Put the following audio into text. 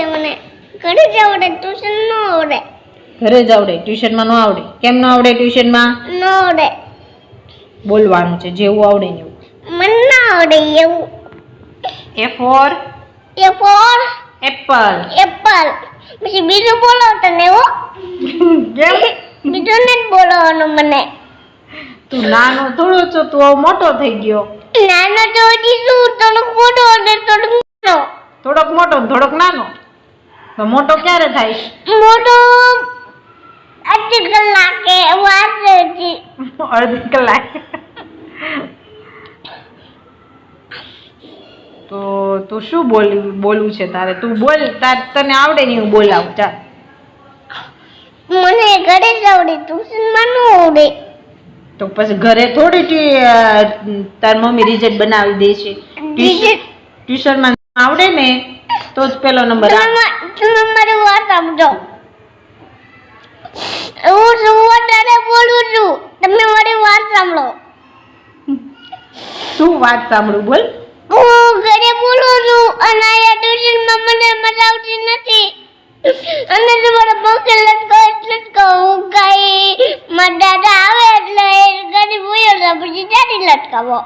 આવડે મને ઘરે જ આવડે ટ્યુશન ન આવડે. ઘરે જ આવડે ટ્યુશનમાં ન આવડે. કેમ ન આવડે ટ્યુશનમાં ન આવડે. બોલવાનું છે જેવું આવડે ને એવું. મને ના આવડે એવું. A for A for apple apple પછી બીજું બોલો તને હો કેમ? બીજું ને બોલવાનું મને. તું નાનો થોડો છો તું મોટો થઈ ગયો. નાનો તો હજી શું થોડોક મોટો અને થોડોક નાનો. થોડોક મોટો થોડોક નાનો? મોટો ક્યારે થાય મોટો અડધી કલાકે વાસે અડધી કલાક. તો તું શું બોલી બોલવું છે તારે? તું બોલ તાર તને આવડે નહીં હું બોલાવું ચાલ મને ઘરે જ આવડે ટ્યુશનમાં ન આવડે. તો પછી ઘરે થોડી તાર મમ્મી રિઝલ્ટ બનાવી દે છે? ટ્યુશનમાં આવડે ને? તો જ પેલો નંબર તમે મારી વાત સમજો. હું વધારે બોલું છું. તમે મારી વાત સાંભળો. શું વાત સાંભળું બોલ. હું ઘરે બોલું છું અને અહીંયા ટ્યુશનમાં મને મજા આવતી નથી. અને તમારા પંખે લટકો કહું હું કાંઈ મારા દાદા આવે એટલે ઘરે બોલ્યો પછી દાદી લટકાવો.